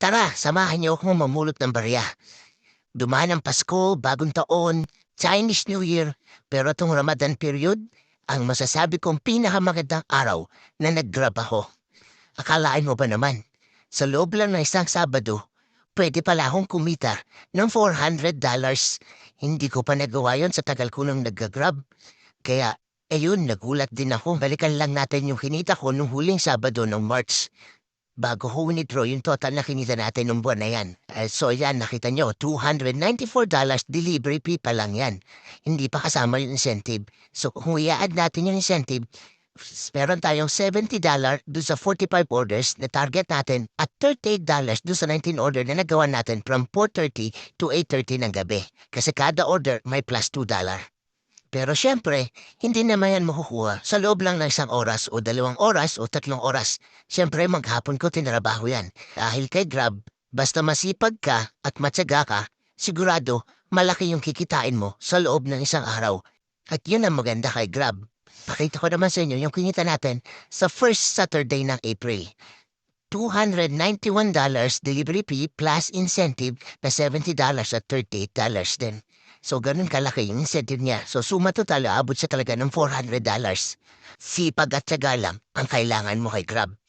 Tara, samahan niyo akong mamulot ng barya. Dumaan ang Pasko, Bagong Taon, Chinese New Year, pero itong Ramadan period, ang masasabi kong pinakamagandang araw na nag-grab ako. Akalain mo ba naman, sa loob lang ng isang Sabado, pwede pala akong kumita ng $400. Hindi ko pa nagawa yon sa tagal ko nang nag-grab. Kaya, ayun, nagulat din ako. Balikan lang natin yung kinita ko nung huling Sabado ng March. Bago ko winidraw yung total na kinita natin nung buwan na yan. Eh, so yan, nakita nyo, $294 delivery fee pa lang yan. Hindi pa kasama yung incentive. So kung i-add natin yung incentive, meron tayong $70 doon sa 45 orders na target natin at $38 doon sa 19 order na nagawa natin from 4.30 to 8.30 ng gabi. Kasi kada order may plus $2. Pero syempre, hindi naman yan makukuha sa loob lang ng isang oras o dalawang oras o tatlong oras. Syempre, maghapon ko tinrabaho yan. Dahil kay Grab, basta masipag ka at matyaga ka, sigurado malaki yung kikitain mo sa loob ng isang araw. At yun ang maganda kay Grab. Pakita ko naman sa inyo yung kinita natin sa first Saturday ng April. $291 delivery fee plus incentive na $70 at $38 din. So, ganun kalaki yung incentive niya. So, suma total, aabot siya talaga ng $400. Sipag at tiyaga lang ang kailangan mo kay Grab.